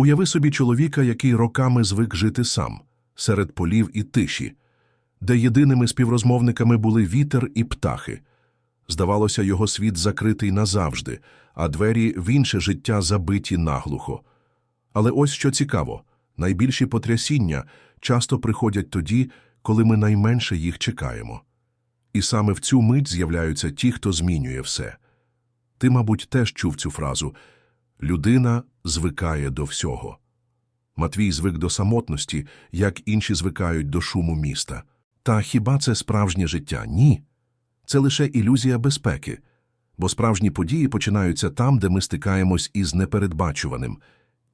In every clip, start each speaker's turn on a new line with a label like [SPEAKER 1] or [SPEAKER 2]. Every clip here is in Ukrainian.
[SPEAKER 1] Уяви собі чоловіка, який роками звик жити сам, серед полів і тиші, де єдиними співрозмовниками були вітер і птахи. Здавалося, його світ закритий назавжди, а двері в інше життя забиті наглухо. Але ось що цікаво найбільші потрясіння часто приходять тоді, коли ми найменше їх чекаємо. І саме в цю мить з'являються ті, хто змінює все. Ти, мабуть, теж чув цю фразу людина звикає до всього. Матвій звик до самотності, як інші звикають до шуму міста. Та хіба це справжнє життя? Ні. Це лише ілюзія безпеки, бо справжні події починаються там, де ми стикаємось із непередбачуваним.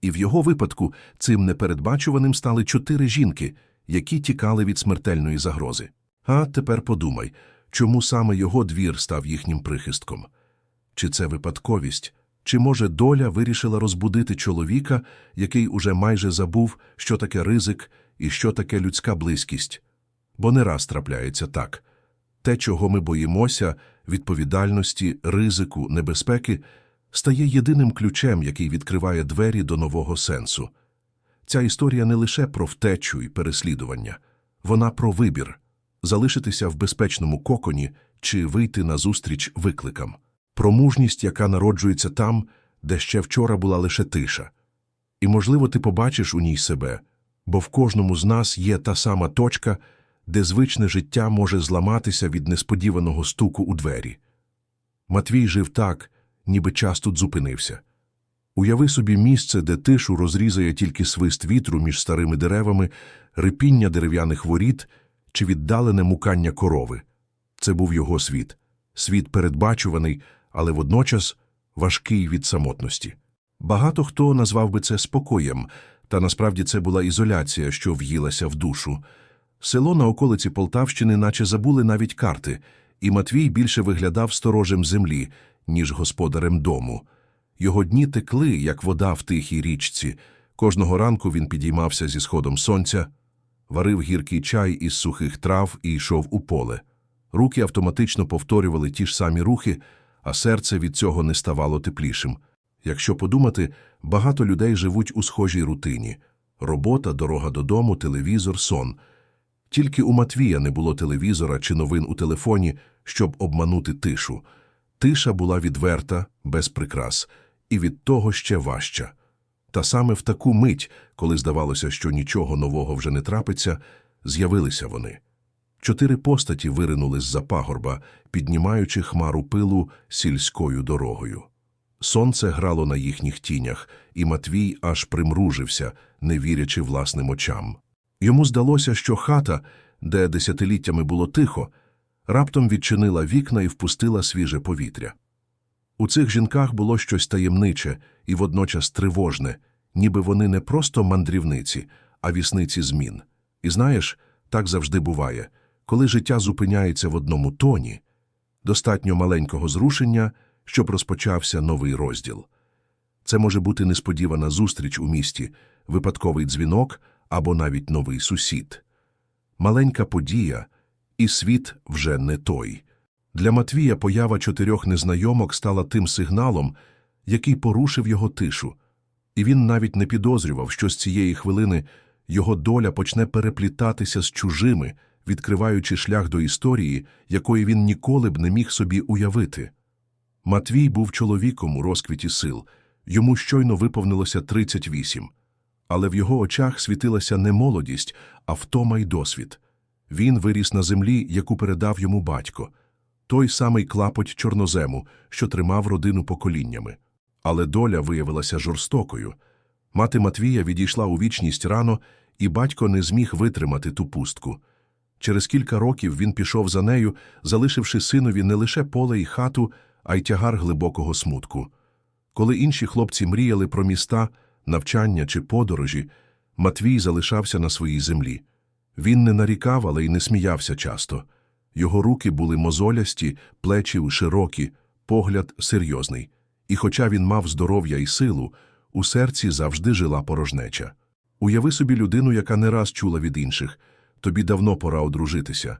[SPEAKER 1] І в його випадку цим непередбачуваним стали чотири жінки, які тікали від смертельної загрози. А тепер подумай, чому саме його двір став їхнім прихистком? Чи це випадковість? Чи, може, доля вирішила розбудити чоловіка, який уже майже забув, що таке ризик і що таке людська близькість? Бо не раз трапляється так. Те, чого ми боїмося, відповідальності, ризику, небезпеки, стає єдиним ключем, який відкриває двері до нового сенсу. Ця історія не лише про втечу і переслідування, вона про вибір – залишитися в безпечному коконі чи вийти назустріч викликам, про мужність, яка народжується там, де ще вчора була лише тиша. І, можливо, ти побачиш у ній себе, бо в кожному з нас є та сама точка, де звичне життя може зламатися від несподіваного стуку у двері. Матвій жив так, ніби час тут зупинився. Уяви собі місце, де тишу розрізає тільки свист вітру між старими деревами, рипіння дерев'яних воріт чи віддалене мукання корови. Це був його світ, світ передбачуваний, але водночас важкий від самотності. Багато хто назвав би це спокоєм, та насправді це була ізоляція, що в'їлася в душу. Село на околиці Полтавщини наче забули навіть карти, і Матвій більше виглядав сторожем землі, ніж господарем дому. Його дні текли, як вода в тихій річці. Кожного ранку він підіймався зі сходом сонця, варив гіркий чай із сухих трав і йшов у поле. Руки автоматично повторювали ті ж самі рухи, а серце від цього не ставало теплішим. Якщо подумати, багато людей живуть у схожій рутині – робота, дорога додому, телевізор, сон. Тільки у Матвія не було телевізора чи новин у телефоні, щоб обманути тишу. Тиша була відверта, без прикрас, і від того ще важча. Та саме в таку мить, коли здавалося, що нічого нового вже не трапиться, з'явилися вони. Чотири постаті виринули з-за пагорба, піднімаючи хмару пилу сільською дорогою. Сонце грало на їхніх тінях, і Матвій аж примружився, не вірячи власним очам. Йому здалося, що хата, де десятиліттями було тихо, раптом відчинила вікна і впустила свіже повітря. У цих жінках було щось таємниче і водночас тривожне, ніби вони не просто мандрівниці, а вісниці змін. І знаєш, так завжди буває, коли життя зупиняється в одному тоні, достатньо маленького зрушення, щоб розпочався новий розділ. Це може бути несподівана зустріч у місті, випадковий дзвінок або навіть новий сусід. Маленька подія, і світ вже не той. Для Матвія поява чотирьох незнайомок стала тим сигналом, який порушив його тишу, і він навіть не підозрював, що з цієї хвилини його доля почне переплітатися з чужими, відкриваючи шлях до історії, якої він ніколи б не міг собі уявити. Матвій був чоловіком у розквіті сил, йому щойно виповнилося 38, але в його очах світилася не молодість, а втома й досвід. Він виріс на землі, яку передав йому батько, той самий клапоть чорнозему, що тримав родину поколіннями. Але доля виявилася жорстокою. Мати Матвія відійшла у вічність рано, і батько не зміг витримати ту пустку. Через кілька років він пішов за нею, залишивши синові не лише поле і хату, а й тягар глибокого смутку. Коли інші хлопці мріяли про міста, навчання чи подорожі, Матвій залишався на своїй землі. Він не нарікав, але й не сміявся часто. Його руки були мозолясті, плечі широкі, погляд серйозний. І хоча він мав здоров'я і силу, у серці завжди жила порожнеча. Уяви собі людину, яка не раз чула від інших тобі давно пора одружитися,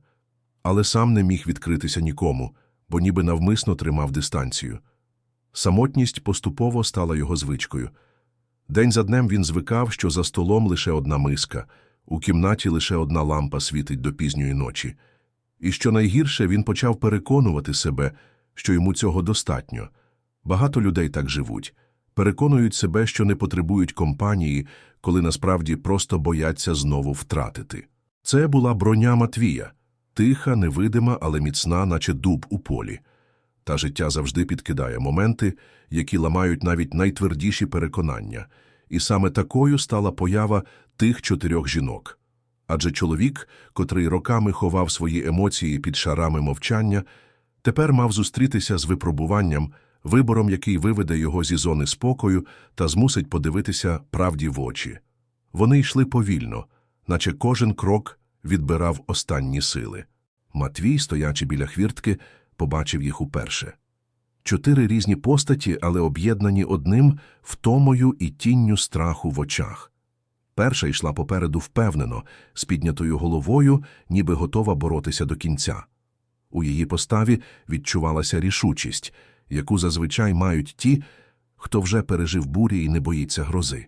[SPEAKER 1] але сам не міг відкритися нікому, бо ніби навмисно тримав дистанцію. Самотність поступово стала його звичкою. День за днем він звикав, що за столом лише одна миска, у кімнаті лише одна лампа світить до пізньої ночі. І що найгірше, він почав переконувати себе, що йому цього достатньо. Багато людей так живуть, переконують себе, що не потребують компанії, коли насправді просто бояться знову втратити. Це була броня Матвія, тиха, невидима, але міцна, наче дуб у полі. Та життя завжди підкидає моменти, які ламають навіть найтвердіші переконання. І саме такою стала поява тих чотирьох жінок. Адже чоловік, котрий роками ховав свої емоції під шарами мовчання, тепер мав зустрітися з випробуванням, вибором, який виведе його зі зони спокою та змусить подивитися правді в очі. Вони йшли повільно, наче кожен крок відбирав останні сили. Матвій, стоячи біля хвіртки, побачив їх уперше. Чотири різні постаті, але об'єднані одним втомою і тінню страху в очах. Перша йшла попереду впевнено, з піднятою головою, ніби готова боротися до кінця. У її поставі відчувалася рішучість, яку зазвичай мають ті, хто вже пережив бурі і не боїться грози.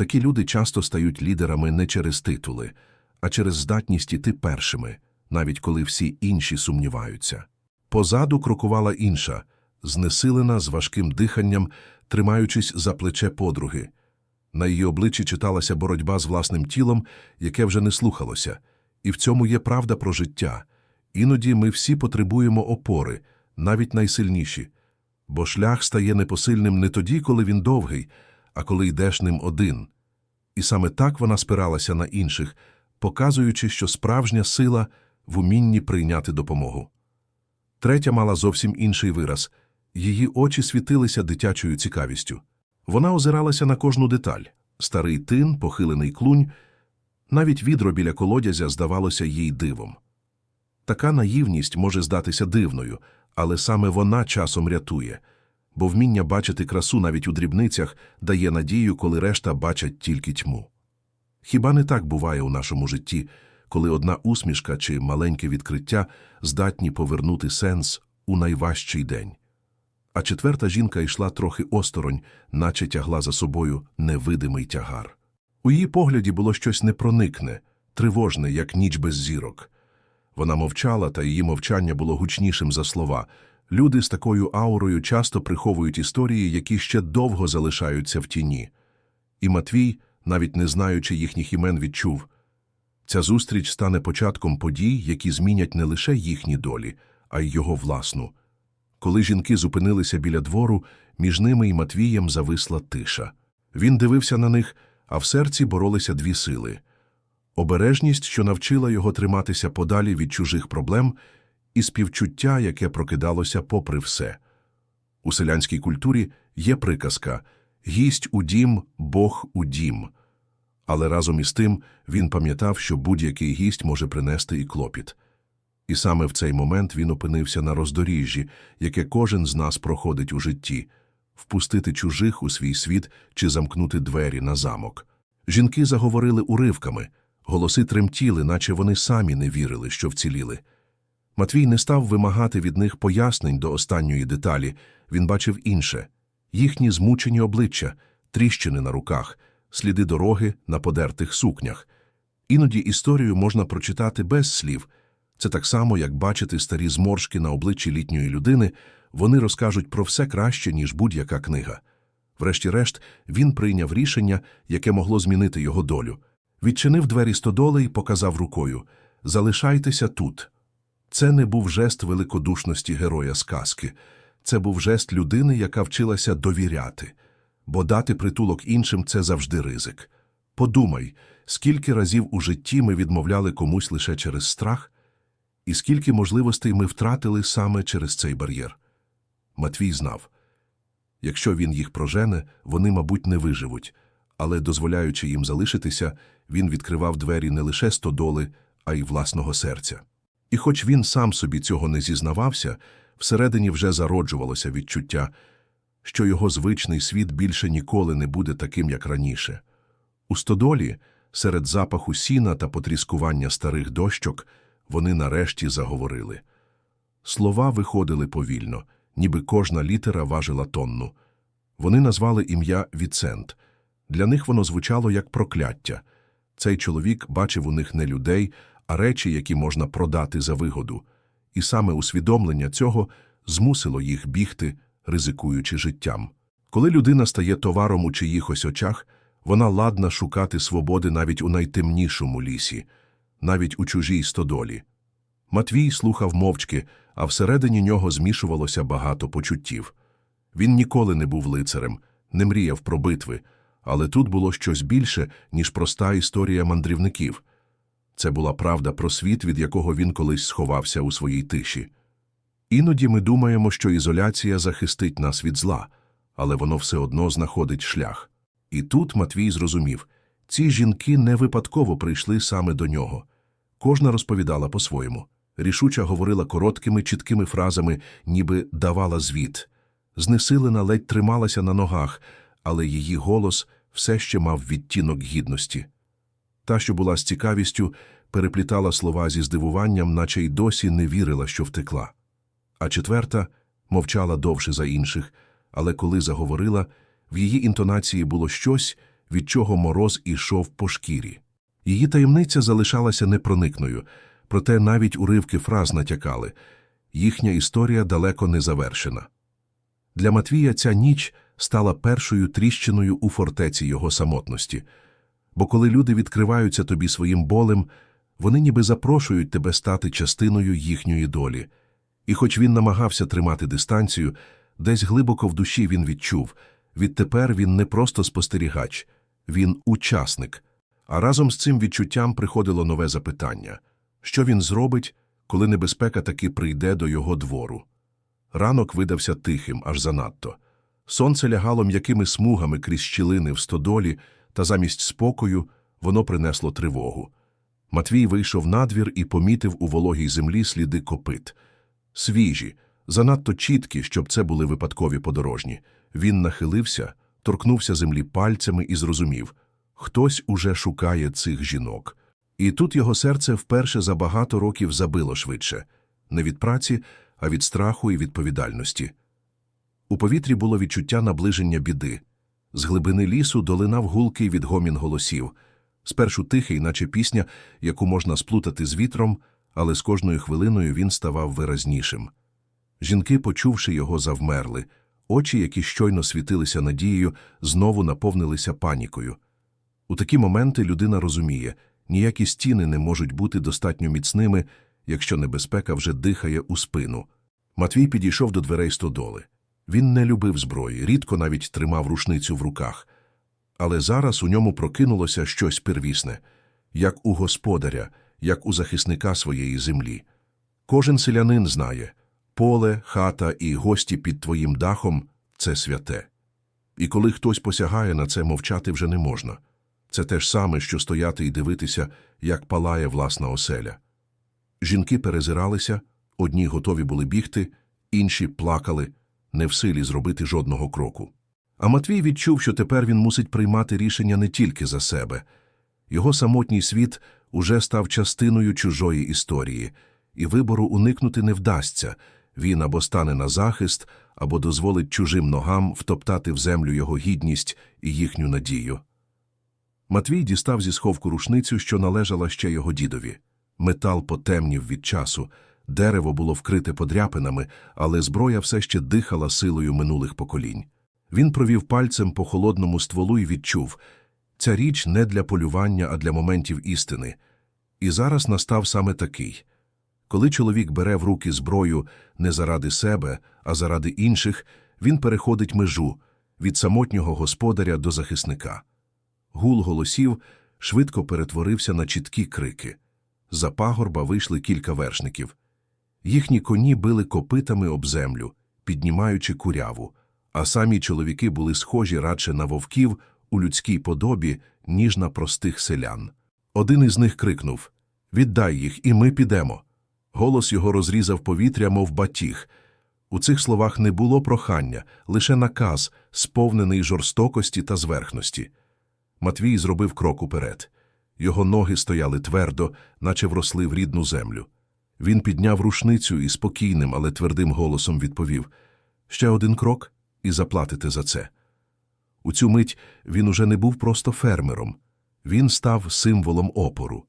[SPEAKER 1] Такі люди часто стають лідерами не через титули, а через здатність іти першими, навіть коли всі інші сумніваються. Позаду крокувала інша, знесилена з важким диханням, тримаючись за плече подруги. На її обличчі читалася боротьба з власним тілом, яке вже не слухалося. І в цьому є правда про життя. Іноді ми всі потребуємо опори, навіть найсильніші. Бо шлях стає непосильним не тоді, коли він довгий, а коли йдеш ним один. І саме так вона спиралася на інших, показуючи, що справжня сила в умінні прийняти допомогу. Третя мала зовсім інший вираз. Її очі світилися дитячою цікавістю. Вона озиралася на кожну деталь – старий тин, похилений клунь, навіть відро біля колодязя здавалося їй дивом. Така наївність може здатися дивною, але саме вона часом рятує, бо вміння бачити красу навіть у дрібницях дає надію, коли решта бачать тільки тьму. Хіба не так буває у нашому житті, коли одна усмішка чи маленьке відкриття здатні повернути сенс у найважчий день? А четверта жінка йшла трохи осторонь, наче тягла за собою невидимий тягар. У її погляді було щось непроникне, тривожне, як ніч без зірок. Вона мовчала, та її мовчання було гучнішим за слова. Люди з такою аурою часто приховують історії, які ще довго залишаються в тіні. І Матвій, навіть не знаючи їхніх імен, відчув ця зустріч стане початком подій, які змінять не лише їхні долі, а й його власну. Коли жінки зупинилися біля двору, між ними і Матвієм зависла тиша. Він дивився на них, а в серці боролися дві сили обережність, що навчила його триматися подалі від чужих проблем, і співчуття, яке прокидалося попри все. У селянській культурі є приказка «гість у дім, Бог у дім». Але разом із тим він пам'ятав, що будь-який гість може принести і клопіт. І саме в цей момент він опинився на роздоріжжі, яке кожен з нас проходить у житті впустити чужих у свій світ чи замкнути двері на замок. Жінки заговорили уривками, голоси тремтіли, наче вони самі не вірили, що вціліли. Матвій не став вимагати від них пояснень до останньої деталі, він бачив інше їхні змучені обличчя, тріщини на руках, сліди дороги на подертих сукнях. Іноді історію можна прочитати без слів. Це так само, як бачити старі зморшки на обличчі літньої людини, вони розкажуть про все краще, ніж будь-яка книга. Врешті-решт, він прийняв рішення, яке могло змінити його долю. Відчинив двері стодоли і показав рукою Залишайтеся тут. Це не був жест великодушності героя сказки, це був жест людини, яка вчилася довіряти, бо дати притулок іншим це завжди ризик. Подумай, скільки разів у житті ми відмовляли комусь лише через страх, і скільки можливостей ми втратили саме через цей бар'єр. Матвій знав якщо він їх прожене, вони, мабуть, не виживуть, але, дозволяючи їм залишитися, він відкривав двері не лише стодоли, а й власного серця. І хоч він сам собі цього не зізнавався, всередині вже зароджувалося відчуття, що його звичний світ більше ніколи не буде таким, як раніше. У стодолі, серед запаху сіна та потріскування старих дощок, вони нарешті заговорили. Слова виходили повільно, ніби кожна літера важила тонну. Вони назвали ім'я Віцент, Для них воно звучало як прокляття. Цей чоловік бачив у них не людей, а речі, які можна продати за вигоду. І саме усвідомлення цього змусило їх бігти, ризикуючи життям. Коли людина стає товаром у чиїхось очах, вона ладна шукати свободи навіть у найтемнішому лісі, навіть у чужій стодолі. Матвій слухав мовчки, а всередині нього змішувалося багато почуттів. Він ніколи не був лицарем, не мріяв про битви, але тут було щось більше, ніж проста історія мандрівників. Це була правда про світ, від якого він колись сховався у своїй тиші. Іноді ми думаємо, що ізоляція захистить нас від зла, але воно все одно знаходить шлях. І тут Матвій зрозумів ці жінки не випадково прийшли саме до нього. Кожна розповідала по-своєму. Рішуча говорила короткими, чіткими фразами, ніби давала звіт. Знесилена ледь трималася на ногах, але її голос все ще мав відтінок гідності. Та, що була з цікавістю, переплітала слова зі здивуванням, наче й досі не вірила, що втекла. А четверта мовчала довше за інших, але коли заговорила, в її інтонації було щось, від чого мороз ішов по шкірі. Її таємниця залишалася непроникною, проте навіть уривки фраз натякали. Їхня історія далеко не завершена. Для Матвія ця ніч стала першою тріщиною у фортеці його самотності. Бо коли люди відкриваються тобі своїм болем, вони ніби запрошують тебе стати частиною їхньої долі. І хоч він намагався тримати дистанцію, десь глибоко в душі він відчув відтепер він не просто спостерігач, він учасник. А разом з цим відчуттям приходило нове запитання що він зробить, коли небезпека таки прийде до його двору? Ранок видався тихим, аж занадто. Сонце лягало м'якими смугами крізь щілини в стодолі, та замість спокою воно принесло тривогу. Матвій вийшов надвір і помітив у вологій землі сліди копит. Свіжі, занадто чіткі, щоб це були випадкові подорожні. Він нахилився, торкнувся землі пальцями і зрозумів хтось уже шукає цих жінок. І тут його серце вперше за багато років забило швидше не від праці, а від страху і відповідальності. У повітрі було відчуття наближення біди. З глибини лісу долинав гулкий відгомін голосів, спершу тихий, наче пісня, яку можна сплутати з вітром, але з кожною хвилиною він ставав виразнішим. Жінки, почувши його, завмерли, очі, які щойно світилися надією, знову наповнилися панікою. У такі моменти людина розуміє, ніякі стіни не можуть бути достатньо міцними, якщо небезпека вже дихає у спину. Матвій підійшов до дверей стодоли. Він не любив зброї, рідко навіть тримав рушницю в руках. Але зараз у ньому прокинулося щось первісне, як у господаря, як у захисника своєї землі. Кожен селянин знає поле, хата і гості під твоїм дахом це святе. І коли хтось посягає на це, мовчати вже не можна. Це те ж саме, що стояти і дивитися, як палає власна оселя. Жінки перезиралися, одні готові були бігти, інші плакали, не в силі зробити жодного кроку. А Матвій відчув, що тепер він мусить приймати рішення не тільки за себе. Його самотній світ уже став частиною чужої історії, і вибору уникнути не вдасться він або стане на захист, або дозволить чужим ногам втоптати в землю його гідність і їхню надію. Матвій дістав зі сховку рушницю, що належала ще його дідові. Метал потемнів від часу, дерево було вкрите подряпинами, але зброя все ще дихала силою минулих поколінь. Він провів пальцем по холодному стволу і відчув ця річ не для полювання, а для моментів істини. І зараз настав саме такий. Коли чоловік бере в руки зброю не заради себе, а заради інших, він переходить межу від самотнього господаря до захисника. Гул голосів швидко перетворився на чіткі крики. За пагорба вийшли кілька вершників. Їхні коні били копитами об землю, піднімаючи куряву, а самі чоловіки були схожі радше на вовків у людській подобі, ніж на простих селян. Один із них крикнув Віддай їх, і ми підемо. Голос його розрізав повітря, мов батіг. У цих словах не було прохання, лише наказ, сповнений жорстокості та зверхності. Матвій зробив крок уперед. Його ноги стояли твердо, наче вросли в рідну землю. Він підняв рушницю і спокійним, але твердим голосом відповів Ще один крок, і заплатите за це. У цю мить він уже не був просто фермером, він став символом опору.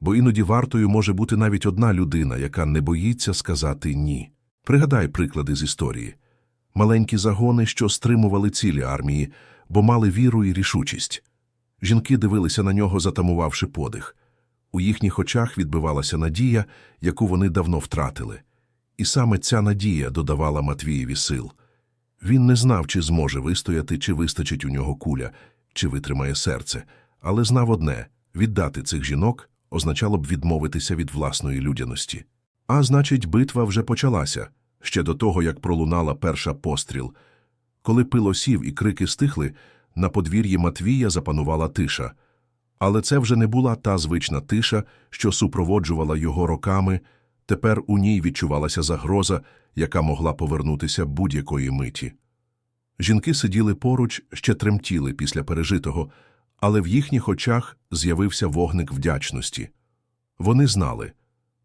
[SPEAKER 1] Бо іноді вартою може бути навіть одна людина, яка не боїться сказати ні. Пригадай приклади з історії. Маленькі загони, що стримували цілі армії, бо мали віру і рішучість. Жінки дивилися на нього, затамувавши подих. У їхніх очах відбивалася надія, яку вони давно втратили. І саме ця надія додавала Матвієві сил. Він не знав, чи зможе вистояти, чи вистачить у нього куля, чи витримає серце, але знав одне – віддати цих жінок означало б відмовитися від власної людяності. А значить, битва вже почалася, ще до того, як пролунала перша постріл. Коли пило сів і крики стихли, на подвір'ї Матвія запанувала тиша. Але це вже не була та звична тиша, що супроводжувала його роками, тепер у ній відчувалася загроза, яка могла повернутися будь-якої миті. Жінки сиділи поруч, ще тремтіли після пережитого, але в їхніх очах з'явився вогник вдячності. Вони знали,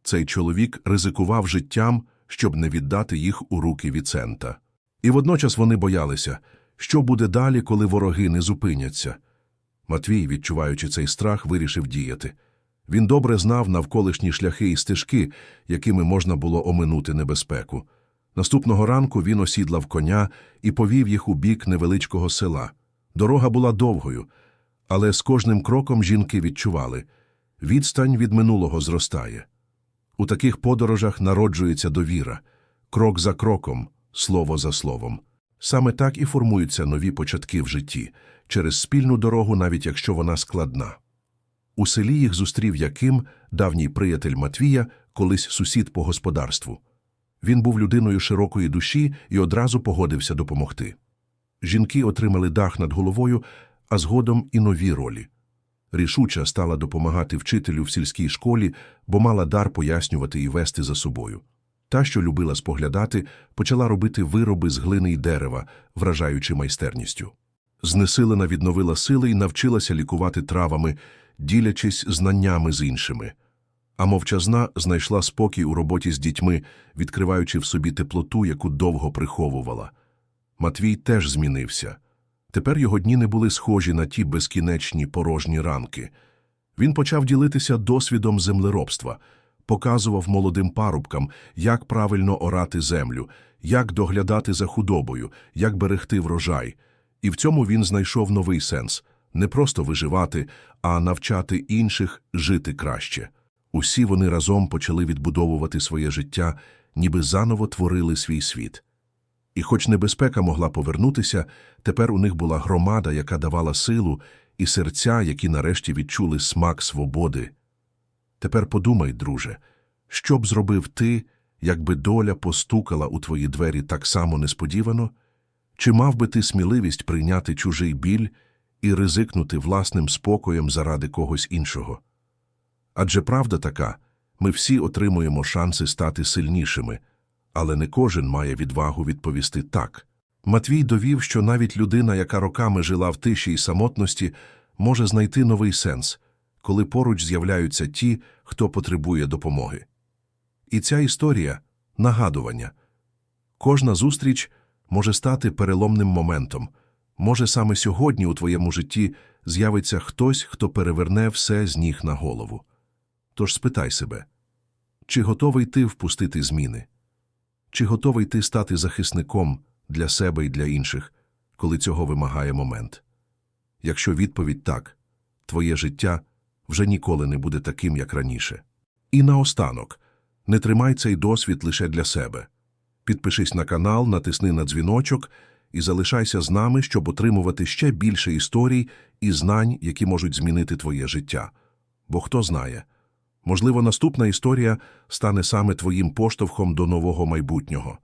[SPEAKER 1] цей чоловік ризикував життям, щоб не віддати їх у руки Віцента. І водночас вони боялися, що буде далі, коли вороги не зупиняться. Матвій, відчуваючи цей страх, вирішив діяти. Він добре знав навколишні шляхи і стежки, якими можна було оминути небезпеку. Наступного ранку він осідлав коня і повів їх у бік невеличкого села. Дорога була довгою, але з кожним кроком жінки відчували – відстань від минулого зростає. У таких подорожах народжується довіра, крок за кроком, слово за словом. Саме так і формуються нові початки в житті, через спільну дорогу, навіть якщо вона складна. У селі їх зустрів Яким, давній приятель Матвія, колись сусід по господарству. Він був людиною широкої душі і одразу погодився допомогти. Жінки отримали дах над головою, а згодом і нові ролі. Рішуча стала допомагати вчителю в сільській школі, бо мала дар пояснювати і вести за собою. Та, що любила споглядати, почала робити вироби з глини й дерева, вражаючи майстерністю. Знесилена відновила сили і навчилася лікувати травами, ділячись знаннями з іншими. А мовчазна знайшла спокій у роботі з дітьми, відкриваючи в собі теплоту, яку довго приховувала. Матвій теж змінився. Тепер його дні не були схожі на ті безкінечні порожні ранки. Він почав ділитися досвідом землеробства, показував молодим парубкам, як правильно орати землю, як доглядати за худобою, як берегти врожай. І в цьому він знайшов новий сенс – не просто виживати, а навчати інших жити краще. Усі вони разом почали відбудовувати своє життя, ніби заново творили свій світ. І хоч небезпека могла повернутися, тепер у них була громада, яка давала силу, і серця, які нарешті відчули смак свободи. Тепер подумай, друже, що б зробив ти, якби доля постукала у твої двері так само несподівано? Чи мав би ти сміливість прийняти чужий біль і ризикнути власним спокоєм заради когось іншого? Адже правда така, ми всі отримуємо шанси стати сильнішими, але не кожен має відвагу відповісти так. Матвій довів, що навіть людина, яка роками жила в тиші й самотності, може знайти новий сенс, коли поруч з'являються ті, хто потребує допомоги. І ця історія нагадування. Кожна зустріч може стати переломним моментом. Може, саме сьогодні у твоєму житті з'явиться хтось, хто переверне все з ніг на голову. Тож спитай себе, чи готовий ти впустити зміни? Чи готовий ти стати захисником для себе і для інших, коли цього вимагає момент? Якщо відповідь так, твоє життя вже ніколи не буде таким, як раніше. І наостанок, не тримай цей досвід лише для себе. Підпишись на канал, натисни на дзвіночок і залишайся з нами, щоб отримувати ще більше історій і знань, які можуть змінити твоє життя. Бо хто знає, можливо, наступна історія стане саме твоїм поштовхом до нового майбутнього.